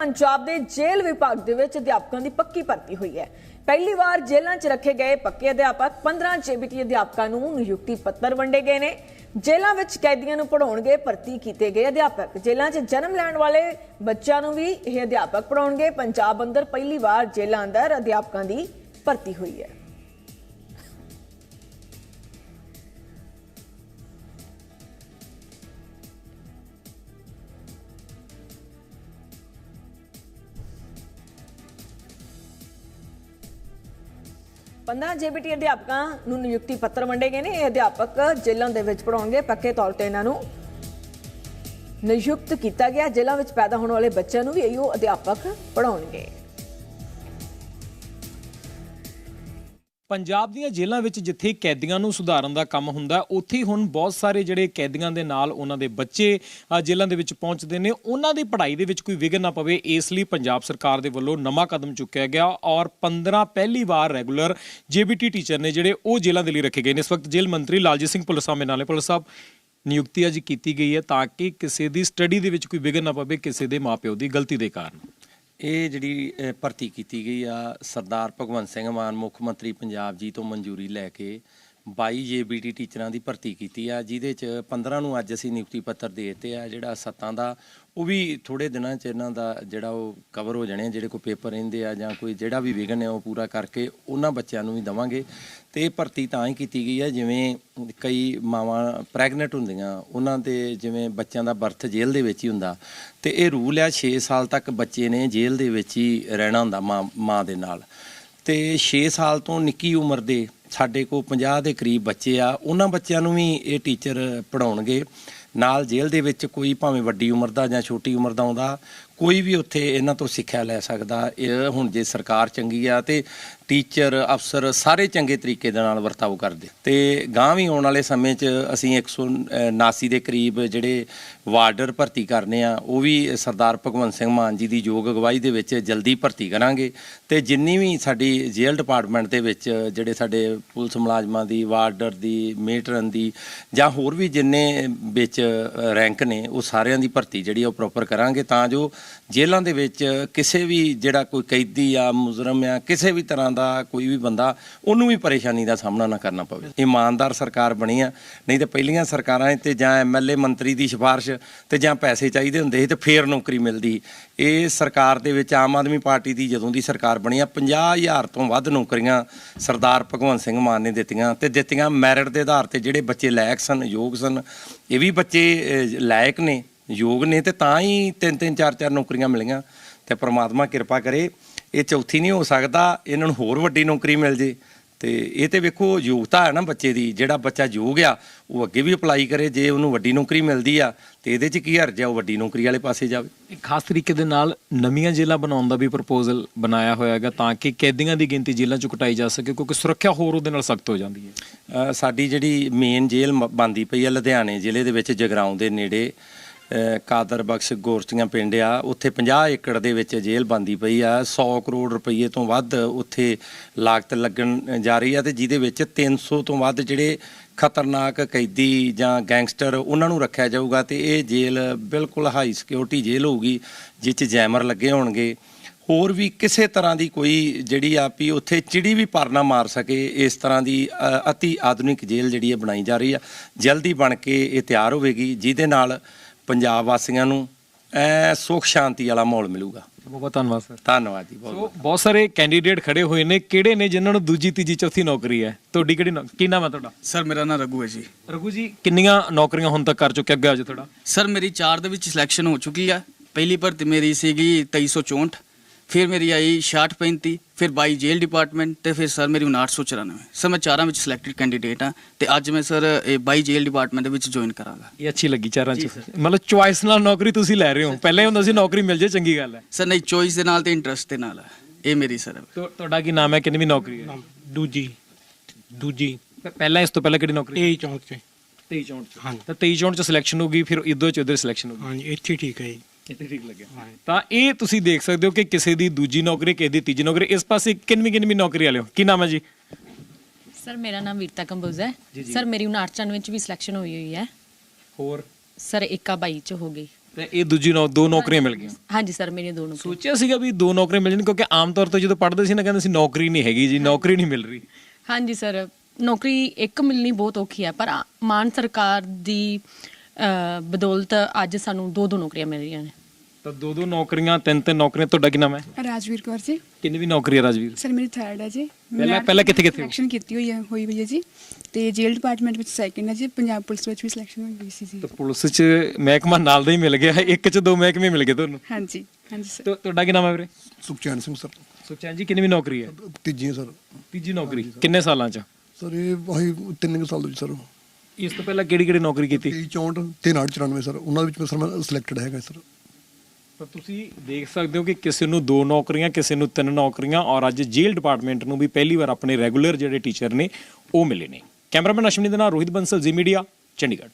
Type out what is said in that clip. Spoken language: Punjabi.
ਪੰਜਾਬ ਦੇ ਜੇਲ੍ਹ ਵਿਭਾਗ ਦੇ ਵਿੱਚ ਅਧਿਆਪਕਾਂ ਦੀ ਪੱਕੀ ਭਰਤੀ ਹੋਈ ਹੈ। ਪਹਿਲੀ ਵਾਰ ਜੇਲ੍ਹਾਂ 'ਚ ਰੱਖੇ ਗਏ ਪੱਕੇ ਅਧਿਆਪਕ 15 ਜੇਬੀਟੀ ਅਧਿਆਪਕਾਂ ਨੂੰ ਨਿਯੁਕਤੀ ਪੱਤਰ ਵੰਡੇ ਗਏ ਨੇ। ਜੇਲ੍ਹਾਂ ਵਿੱਚ ਕੈਦੀਆਂ ਨੂੰ ਪੜਾਉਣਗੇ ਭਰਤੀ ਕੀਤੇ ਗਏ ਅਧਿਆਪਕ। ਜੇਲ੍ਹਾਂ 'ਚ ਜਨਮ ਲੈਣ ਵਾਲੇ ਬੱਚਿਆਂ ਨੂੰ ਵੀ ਇਹ ਅਧਿਆਪਕ ਪੜਾਉਣਗੇ ਪੰਜਾਬ ਅੰਦਰ ਪਹਿਲੀ ਵਾਰ ਜੇਲ੍ਹਾਂ ਅੰਦਰ ਅਧਿਆਪਕਾਂ ਦੀ ਭਰਤੀ ਹੋਈ ਹੈ। ਪੰਦਰਾਂ ਜੇਬੀਟੀ ਅਧਿਆਪਕਾਂ ਨੂੰ ਨਿਯੁਕਤੀ ਪੱਤਰ ਵੰਡੇ ਗਏ ਨੇ। ਇਹ ਅਧਿਆਪਕ ਜੇਲ੍ਹਾਂ ਦੇ ਵਿੱਚ ਪੜਾਉਣਗੇ ਪੱਕੇ ਤੌਰ ਤੇ ਇਹਨਾਂ ਨੂੰ ਨਿਯੁਕਤ ਕੀਤਾ ਗਿਆ। ਜੇਲ੍ਹਾਂ ਵਿੱਚ ਪੈਦਾ ਹੋਣ ਵਾਲੇ ਬੱਚਿਆਂ ਨੂੰ ਵੀ ਇਹੋ ਅਧਿਆਪਕ ਪੜਾਉਣਗੇ ਪੰਜਾਬ ਦੀਆਂ ਜੇਲ੍ਹਾਂ ਵਿੱਚ ਜਿੱਥੇ ਕੈਦੀਆਂ ਨੂੰ ਸੁਧਾਰਨ ਦਾ ਕੰਮ ਹੁੰਦਾ ਉੱਥੇ ਹੀ ਹੁਣ ਬਹੁਤ ਸਾਰੇ ਜਿਹੜੇ ਕੈਦੀਆਂ ਦੇ ਨਾਲ ਉਹਨਾਂ ਦੇ ਬੱਚੇ ਜੇਲ੍ਹਾਂ ਦੇ ਵਿੱਚ ਪਹੁੰਚਦੇ ਨੇ। ਉਹਨਾਂ ਦੀ ਪੜ੍ਹਾਈ ਦੇ ਵਿੱਚ ਕੋਈ ਵਿਘਨ ਨਾ ਪਵੇ, ਇਸ ਲਈ ਪੰਜਾਬ ਸਰਕਾਰ ਦੇ ਵੱਲੋਂ ਨਵਾਂ ਕਦਮ ਚੁੱਕਿਆ ਗਿਆ ਔਰ 15 ਪਹਿਲੀ ਵਾਰ ਰੈਗੂਲਰ ਜੇਬੀਟੀ ਟੀਚਰ ਨੇ ਜਿਹੜੇ ਉਹ ਜੇਲ੍ਹਾਂ ਦੇ ਲਈ ਰੱਖੇ ਗਏ ਨੇ। ਇਸ ਵਕਤ ਜੇਲ੍ਹ ਮੰਤਰੀ ਲਾਲਜੀਤ ਸਿੰਘ ਪੁਲਸਾ ਮੇਰੇ ਨਾਲੇ ਪੁਲਿਸ ਸਾਹਿਬ, ਨਿਯੁਕਤੀ ਅੱਜ ਕੀਤੀ ਗਈ ਹੈ ਤਾਂ ਕਿ ਕਿਸੇ ਦੀ ਸਟੱਡੀ ਦੇ ਵਿੱਚ ਕੋਈ ਵਿਘਨ ਨਾ ਪਵੇ, ਕਿਸੇ ਦੇ ਮਾਪਿਓ ਦੀ ਗਲਤੀ ਦੇ ਕਾਰਨ। ਇਹ ਜਿਹੜੀ ਭਰਤੀ ਕੀਤੀ ਗਈ ਆ ਸਰਦਾਰ ਭਗਵੰਤ ਸਿੰਘ ਮਾਨ, ਮੁੱਖ ਮੰਤਰੀ ਪੰਜਾਬ ਜੀ ਤੋਂ ਮਨਜ਼ੂਰੀ ਲੈ ਕੇ 22 ਜੇਬੀਟੀ ਟੀਚਰਾਂ ਦੀ ਭਰਤੀ ਕੀਤੀ ਆ, ਜਿਹਦੇ ਚ 15 ਨੂੰ ਅੱਜ ਅਸੀਂ ਨਿਯੁਕਤੀ ਪੱਤਰ ਦੇ ਦਿੱਤੇ ਆ, ਜਿਹੜਾ ਸੱਤਾਂ ਦਾ ਉਹ ਵੀ ਥੋੜੇ ਦਿਨਾਂ ਚ ਇਹਨਾਂ ਦਾ ਜਿਹੜਾ ਉਹ ਕਵਰ ਹੋ ਜਾਣੇ ਆ, ਜਿਹੜੇ ਕੋਈ ਪੇਪਰ ਰਹਿੰਦੇ ਆ ਜਾਂ ਕੋਈ ਜਿਹੜਾ ਵੀ ਵਿਘਨ ਹੈ ਉਹ ਪੂਰਾ ਕਰਕੇ ਉਹਨਾਂ ਬੱਚਿਆਂ ਨੂੰ ਵੀ ਦਵਾਂਗੇ। ਤੇ ਇਹ ਭਰਤੀ ਤਾਂ ਹੀ ਕੀਤੀ ਗਈ ਹੈ ਜਿਵੇਂ ਕਈ ਮਾਵਾਂ ਪ੍ਰੈਗਨੈਂਟ ਹੁੰਦੀਆਂ ਉਹਨਾਂ ਦੇ ਜਿਵੇਂ ਬੱਚਿਆਂ ਦਾ ਬਰਥ ਜੇਲ੍ਹ ਦੇ ਵਿੱਚ ਹੀ ਹੁੰਦਾ। ਤੇ ਇਹ ਰੂਲ ਆ 6 ਸਾਲ ਤੱਕ ਬੱਚੇ ਨੇ ਜੇਲ੍ਹ ਦੇ ਵਿੱਚ ਹੀ ਰਹਿਣਾ ਹੁੰਦਾ ਮਾਂ ਮਾਂ ਦੇ ਨਾਲ। ਤੇ 6 ਸਾਲ ਤੋਂ ਨਿੱਕੀ ਉਮਰ ਦੇ ਸਾਡੇ ਕੋਲ 50 ਦੇ ਕਰੀਬ ਬੱਚੇ ਆ ਉਹਨਾਂ ਬੱਚਿਆਂ ਨੂੰ ਵੀ ਇਹ ਟੀਚਰ ਪੜਾਉਣਗੇ ਨਾਲ ਜੇਲ੍ਹ ਦੇ ਵਿੱਚ ਕੋਈ ਭਾਵੇਂ ਵੱਡੀ ਉਮਰ ਦਾ ਜਾਂ ਛੋਟੀ ਉਮਰ ਦਾ ਆਉਂਦਾ ਕੋਈ ਵੀ ਉੱਥੇ ਇਹਨਾਂ ਤੋਂ ਸਿੱਖਿਆ ਲੈ ਸਕਦਾ। ਇਹ ਹੁਣ ਜੇ ਸਰਕਾਰ ਚੰਗੀ ਆ ਤੇ ਟੀਚਰ, ਅਫਸਰ ਸਾਰੇ ਚੰਗੇ ਤਰੀਕੇ ਦੇ ਨਾਲ ਵਰਤਾਓ ਕਰਦੇ। ਤੇ ਗਾਂ ਵੀ ਆਉਣ ਵਾਲੇ ਸਮੇਂ 'ਚ ਅਸੀਂ 179 ਦੇ ਕਰੀਬ ਜਿਹੜੇ ਵਾਰਡਰ ਭਰਤੀ ਕਰਨੇ ਆ, ਉਹ ਵੀ ਸਰਦਾਰ ਭਗਵੰਤ ਸਿੰਘ ਮਾਨ ਜੀ ਦੀ ਯੋਗ ਅਗਵਾਈ ਦੇ ਵਿੱਚ ਜਲਦੀ ਭਰਤੀ ਕਰਾਂਗੇ। ਤੇ ਜਿੰਨੀ ਵੀ ਸਾਡੀ ਜੇਲ੍ਹ ਡਿਪਾਰਟਮੈਂਟ ਦੇ ਵਿੱਚ ਜਿਹੜੇ ਸਾਡੇ ਪੁਲਿਸ ਮੁਲਾਜ਼ਮਾਂ ਦੀ, ਵਾਰਡਰ ਦੀ, ਮੇਟਰਨ ਦੀ ਜਾਂ ਹੋਰ ਵੀ ਜਿੰਨੇ ਵਿੱਚ ਰੈਂਕ ਨੇ, ਉਹ ਸਾਰਿਆਂ ਦੀ ਭਰਤੀ ਜਿਹੜੀ ਆ ਉਹ ਪ੍ਰੋਪਰ ਕਰਾਂਗੇ ਤਾਂ ਜੋ ਜੇਲ੍ਹਾਂ ਦੇ ਵਿੱਚ ਕਿਸੇ ਵੀ ਜਿਹੜਾ ਕੋਈ ਕੈਦੀ ਆ, ਮੁਜਰਮ ਆ, ਕਿਸੇ ਵੀ ਤਰ੍ਹਾਂ ਦਾ ਕੋਈ ਵੀ ਬੰਦਾ, ਉਹਨੂੰ ਵੀ ਪਰੇਸ਼ਾਨੀ ਦਾ ਸਾਹਮਣਾ ਨਾ ਕਰਨਾ ਪਵੇ। ਇਮਾਨਦਾਰ ਸਰਕਾਰ ਬਣੀ ਆ, ਨਹੀਂ ਤੇ ਪਹਿਲੀਆਂ ਸਰਕਾਰਾਂ ਤੇ ਜਾਂ ਐਮਐਲਏ ਮੰਤਰੀ ਦੀ ਸਿਫਾਰਿਸ਼ ਤੇ ਜਾਂ ਪੈਸੇ ਚਾਹੀਦੇ ਹੁੰਦੇ ਸੀ ਤੇ ਫੇਰ ਨੌਕਰੀ ਮਿਲਦੀ। ਇਹ ਸਰਕਾਰ ਦੇ ਵਿੱਚ ਆਮ ਆਦਮੀ ਪਾਰਟੀ ਦੀ ਜਦੋਂ ਦੀ ਸਰਕਾਰ ਬਣੀ ਆ 50000 ਤੋਂ ਵੱਧ ਨੌਕਰੀਆਂ ਸਰਦਾਰ ਭਗਵੰਤ ਸਿੰਘ ਮਾਨ ਨੇ ਦਿੱਤੀਆਂ ਤੇ ਦਿੱਤੀਆਂ ਮੈਰਿਟ ਦੇ ਆਧਾਰ ਤੇ ਜਿਹੜੇ ਬੱਚੇ ਲਾਇਕ ਸਨ, ਯੋਗ ਸਨ, ਇਹ ਵੀ ਬੱਚੇ ਲਾਇਕ ਨੇ। ਯੋਗ ਨੇ ਤੇ ਤਾਂ ਹੀ ਤਿੰਨ ਤਿੰਨ ਚਾਰ ਚਾਰ ਨੌਕਰੀਆਂ ਮਿਲੀਆਂ ਤੇ ਪ੍ਰਮਾਤਮਾ ਕਿਰਪਾ ਕਰੇ ਇਹ ਚੌਥੀ ਨਹੀਂ ਹੋ ਸਕਦਾ ਇਹਨਾਂ ਨੂੰ ਹੋਰ ਵੱਡੀ ਨੌਕਰੀ ਮਿਲ ਜੇ। ਤੇ ਇਹ ਤੇ ਵੇਖੋ ਯੋਗਤਾ ਹੈ ਨਾ ਬੱਚੇ ਦੀ ਜਿਹੜਾ ਬੱਚਾ ਯੋਗ ਆ ਉਹ ਅੱਗੇ ਵੀ ਅਪਲਾਈ ਕਰੇ ਜੇ ਉਹਨੂੰ ਵੱਡੀ ਨੌਕਰੀ ਮਿਲਦੀ ਆ ਤੇ ਇਹਦੇ 'ਚ ਕੀ ਹਰਜ ਆ ਉਹ ਵੱਡੀ ਨੌਕਰੀ ਵਾਲੇ ਪਾਸੇ ਜਾਵੇ? ਇੱਕ ਖਾਸ ਤਰੀਕੇ ਦੇ ਨਾਲ ਨਵੀਆਂ ਜੇਲ੍ਹਾਂ ਬਣਾਉਣ ਦਾ ਵੀ ਪ੍ਰਪੋਜ਼ਲ ਬਣਾਇਆ ਹੋਇਆ ਹੈਗਾ ਤਾਂ ਕਿ ਕੈਦੀਆਂ ਦੀ ਗਿਣਤੀ ਜੇਲ੍ਹਾਂ 'ਚ ਘਟਾਈ ਜਾ ਸਕੇ ਕਿਉਂਕਿ ਸੁਰੱਖਿਆ ਹੋਰ ਉਹਦੇ ਨਾਲ ਸਖਤ ਹੋ ਜਾਂਦੀ ਹੈ। ਸਾਡੀ ਜਿਹੜੀ ਮੇਨ ਜੇਲ੍ਹ ਬੰਦੀ ਪਈ ਆ ਲੁਧਿਆਣੇ ਜ਼ਿਲ੍ਹੇ ਦੇ ਵਿੱਚ ਜਗਰਾਉਂ ਦੇ ਨੇੜੇ ਕਾਦਰ ਬਖਸ਼ ਗੋਰਚੀਆਂ ਪਿੰਡ ਆ। ਉੱਥੇ 50 ਏਕੜ ਦੇ ਵਿੱਚ ਜੇਲ੍ਹ ਬੰਦੀ ਪਈ ਆ। 100 ਕਰੋੜ ਰੁਪਏ ਤੋਂ ਵੱਧ ਉੱਥੇ ਲਾਗਤ ਲੱਗਣ ਜਾ ਰਹੀ ਆ ਤੇ ਜਿਹਦੇ ਵਿੱਚ 300 ਤੋਂ ਵੱਧ ਜਿਹੜੇ ਖਤਰਨਾਕ ਕੈਦੀ ਜਾਂ ਗੈਂਗਸਟਰ ਉਹਨਾਂ ਨੂੰ ਰੱਖਿਆ ਜਾਊਗਾ ਤੇ ਇਹ ਜੇਲ੍ਹ ਬਿਲਕੁਲ ਹਾਈ ਸਿਕਿਉਰਿਟੀ ਜੇਲ੍ਹ ਹੋਊਗੀ ਜਿਸ 'ਚ ਜੈਮਰ ਲੱਗੇ ਹੋਣਗੇ। ਹੋਰ ਵੀ ਕਿਸੇ ਤਰ੍ਹਾਂ ਦੀ ਕੋਈ ਜਿਹੜੀ ਆ ਵੀ ਉੱਥੇ ਚਿੜੀ ਵੀ ਪਰ ਨਾ ਮਾਰ ਸਕੇ ਇਸ ਤਰ੍ਹਾਂ ਦੀ ਅ, ਅਤੀ ਆਧੁਨਿਕ ਜੇਲ੍ਹ ਜਿਹੜੀ ਹੈ ਬਣਾਈ ਜਾ ਰਹੀ ਆ। ਜਲਦੀ ਬਣ ਕੇ ਇਹ ਤਿਆਰ ਹੋਵੇਗੀ ਜਿਹਦੇ ਨਾਲ ਪੰਜਾਬ ਵਾਸੀਆਂ ਨੂੰ ਐ ਸੁਖ ਸ਼ਾਂਤੀ ਵਾਲਾ ਮਾਹੌਲ ਮਿਲੂਗਾ। ਬਹੁਤ ਬਹੁਤ ਧੰਨਵਾਦ ਸਰ। ਧੰਨਵਾਦ ਜੀ ਬਹੁਤ ਸੋ ਬਹੁਤ ਸਾਰੇ ਕੈਂਡੀਡੇਟ ਖੜੇ ਹੋਏ ਨੇ ਕਿਹੜੇ ਨੇ ਜਿਨ੍ਹਾਂ ਨੂੰ ਦੂਜੀ ਤੀਜੀ ਚੌਥੀ ਨੌਕਰੀ ਹੈ? ਤੁਹਾਡੀ ਕਿਹੜੀ ਨੌ- ਕੀ ਨਾਮ ਹੈ ਤੁਹਾਡਾ? ਸਰ ਮੇਰਾ ਨਾਮ ਰਘੂ ਹੈ ਜੀ। ਰਘੂ ਜੀ ਕਿੰਨੀਆਂ ਨੌਕਰੀਆਂ ਹੁਣ ਤੱਕ ਕਰ ਚੁੱਕੇ ਅੱਗੇ ਆਜੋ ਤੁਹਾਡਾ ਸਰ ਮੇਰੀ 4 ਦੇ ਵਿੱਚ ਸਿਲੈਕਸ਼ਨ ਹੋ ਚੁੱਕੀ ਆ ਪਹਿਲੀ ਭਰਤੀ ਮੇਰੀ ਸੀਗੀ 2364 ਫਿਰ ਮੇਰੀ ਆਈ 6635 ਫਿਰ 22 ਜੇਲ੍ਹ ਡਿਪਾਰਟਮੈਂਟ ਤੇ ਫਿਰ ਸਰ ਮੇਰੀ 5994 ਸਰ ਮੈਂ ਚਾਰਾਂ ਵਿੱਚ ਸਿਲੈਕਟਡ ਕੈਂਡੀਡੇਟ ਆ ਤੇ ਅੱਜ ਮੈਂ ਸਰ ਇਹ 22 ਜੇਲ੍ਹ ਡਿਪਾਰਟਮੈਂਟ ਦੇ ਵਿੱਚ ਜੁਆਇਨ ਕਰਾਂਗਾ। ਇਹ ਅੱਛੀ ਲੱਗੀ ਚਾਰਾਂ ਚ। ਮਤਲਬ ਚੁਆਇਸ ਨਾਲ ਨੌਕਰੀ ਤੁਸੀਂ ਲੈ ਰਹੇ ਹੋ। ਪਹਿਲਾਂ ਹੀ ਹੁੰਦਾ ਸੀ ਨੌਕਰੀ ਮਿਲ ਜੇ ਚੰਗੀ ਗੱਲ ਹੈ। ਸਰ ਨਹੀਂ ਚੋਇਸ ਦੇ ਨਾਲ ਤੇ ਇੰਟਰਸਟ ਦੇ ਨਾਲ ਆ ਇਹ ਮੇਰੀ ਸਰ ਤੁਹਾਡਾ ਕੀ ਨਾਮ ਹੈ? ਕਿੰਨੀ ਨੌਕਰੀ ਹੈ? ਦੂਜੀ। ਦੂਜੀ। ਪਹਿਲਾਂ ਇਸ ਤੋਂ ਪਹਿਲਾਂ ਕਿਹੜੀ ਨੌਕਰੀ? ਇਹ ਚੌਂਕ 'ਚ। 23 ਚੌਂਟ ਚ। ਤਾਂ 23 ਚੌਂਟ ਚ ਸਿਲੈਕਸ਼ਨ ਹੋ ਗਈ ਫਿਰ ਇਦੋਂ ਚ ਉਧਰ ਸਿਲੈਕਸ਼ਨ ਹੋ ਗਈ ਹਾਂਜੀ ਇੱਥੇ ਠੀਕ ਹੈ ਜੀ। ਠੀਕ ਲੱਗਿਆ। ਤਾਂ ਇਹ ਤੁਸੀਂ ਦੇਖ ਸਕਦੇ ਹੋ ਕਿ ਕਿਸੇ ਦੀ ਦੂਜੀ ਨੌਕਰੀ ਕਿਸੇ ਦੀ ਤੀਜੀ ਨੌਕਰੀ ਇਸ ਪਾਸੇ ਕਿੰਨਵੀਂ ਕਿੰਨਵੀਂ ਨੌਕਰੀ ਵਾਲੇ ਹੋ? ਕੀ ਨਾਮ ਹੈ ਜੀ? ਸਰ ਮੇਰਾ ਨਾਮ ਵੀਰਤਾ ਕੰਬੋਜ ਹੈ। ਸਰ ਮੇਰੀ 59 ਵਿੱਚ ਵੀ ਸਿਲੈਕਸ਼ਨ ਹੋਈ ਹੋਈ ਹੈ। ਹੋਰ? ਸਰ 1 22 ਚ ਹੋ ਗਈ। ਤੇ ਇਹ ਦੂਜੀ ਨੌ ਦੋ ਨੌਕਰੀਆਂ ਮਿਲ ਗਈਆਂ। ਹਾਂਜੀ। ਸਰ ਮੇਰੀਆਂ ਦੋ ਨੌਕਰੀਆਂ। ਸੋਚਿਆ ਸੀਗਾ ਵੀ ਦੋ ਨੌਕਰੀਆਂ ਮਿਲ ਜਾਣ ਕਿਉਂਕਿ ਆਮ ਤੌਰ ਤੇ ਜਦੋਂ ਪੜ੍ਹਦੇ ਸੀ ਨਾ ਕਹਿੰਦੇ ਸੀ ਨੌਕਰੀ ਨਹੀਂ ਹੈਗੀ ਜੀ ਨੌਕਰੀ ਨਹੀਂ ਮਿਲ ਰਹੀ। ਹਾਂਜੀ ਸਰ ਨੌਕਰੀ ਇੱਕ ਮਿਲਣੀ ਬਹੁਤ ਔਖੀ ਹੈ ਪਰ ਮਾਨ ਸਰਕਾਰ ਦੀ ਅ, ਬਦੌਲਤ ਅੱਜ ਸਾਨੂੰ ਦੋ ਦੋ ਨੌਕਰੀਆਂ ਮਿਲ ਰਹੀਆਂ ਨੇ। ਤਾਂ ਦੋ ਦੋ ਨੌਕਰੀਆਂ ਤਿੰਨ ਤਿੰਨ ਨੌਕਰੀਆਂ ਤੁਹਾਡਾ ਕੀ ਨਾਮ ਹੈ? ਰਾਜਵੀਰ ਕੌਰ ਜੀ। ਕਿੰਨੀ ਵੀ ਨੌਕਰੀ ਹੈ ਰਾਜਵੀਰ? ਸਰ ਮੇਰੀ ਥਰਡ ਹੈ ਜੀ। ਪਹਿਲਾਂ- ਪਹਿਲਾਂ ਕਿੱਥੇ- ਕਿੱਥੇ ਹੋ? ਸਿਲੈਕਸ਼ਨ ਕੀਤੀ ਹੋਈ ਹੈ ਹੋਈ ਹੋਈ ਹੈ ਜੀ। ਤੇ ਜੇਲ੍ਹ ਡਿਪਾਰਟਮੈਂਟ ਵਿੱਚ ਸੈਕਿੰਡ ਹੈ ਜੀ। ਪੰਜਾਬ ਪੁਲਿਸ ਵਿੱਚ ਵੀ ਸਿਲੈਕਸ਼ਨ ਹੋਈ ਹੋਈ ਸੀ ਜੀ। ਤਾਂ ਪੁਲਿਸ 'ਚ ਮਹਿਕਮਾ ਨਾਲ ਦਾ ਹੀ ਮਿਲ ਗਿਆ। ਇੱਕ 'ਚ ਦੋ ਮਹਿਕਮੇ ਮਿਲ ਗਏ ਤੁਹਾਨੂੰ? ਹਾਂਜੀ ਹਾਂਜੀ ਸਰ। ਤਾਂ ਤੁਹਾਡਾ ਕੀ ਨਾਮ ਹੈ ਵੀਰੇ? ਸੁਖਚੈਨ ਸਿੰਘ ਸਰ। ਸੁਖਚੈਨ ਜੀ ਕਿੰਨੀ ਵੀ ਨੌਕਰੀ ਹੈ? ਤੀਜੀ ਸਰ। ਤੀਜੀ ਨੌਕਰੀ। ਕਿੰਨੇ ਸਾਲਾਂ 'ਚ? ਸਰ ਇਹ ਵਾਹੀ ਤਿੰਨ ਕੁ ਸਾਲ ਤੋਂ ਜੀ ਸਰ। ਇਸ ਤੋਂ ਪਹਿਲਾਂ ਕਿਹੜੀ ਕਿਹੜੀ ਨੌਕਰੀ ਕੀਤੀ? 23 64 ਤੇ 994 ਸਰ। ਉਹਨਾਂ ਦੇ ਵਿੱਚ ਮੈਂ ਸਰ ਮੈਂ ਸਿਲੈਕਟਡ ਹੈਗਾ ਸਰ। ਤਾਂ ਤੁਸੀਂ ਦੇਖ ਸਕਦੇ ਹੋ ਕਿ ਕਿਸੇ ਨੂੰ ਦੋ ਨੌਕਰੀਆਂ ਕਿਸੇ ਨੂੰ ਤਿੰਨ ਨੌਕਰੀਆਂ ਔਰ ਅੱਜ ਜੇਲ੍ਹ ਡਿਪਾਰਟਮੈਂਟ ਨੂੰ ਵੀ ਪਹਿਲੀ ਵਾਰ ਆਪਣੇ ਰੈਗੂਲਰ ਜਿਹੜੇ ਟੀਚਰ ਨੇ ਉਹ ਮਿਲੇ ਨੇ। ਕੈਮਰਾਮੈਨ ਅਸ਼ਵਨੀ ਦੇ ਨਾਲ ਰੋਹਿਤ ਬੰਸਲ ਜੀ ਮੀਡੀਆ ਚੰਡੀਗੜ੍ਹ।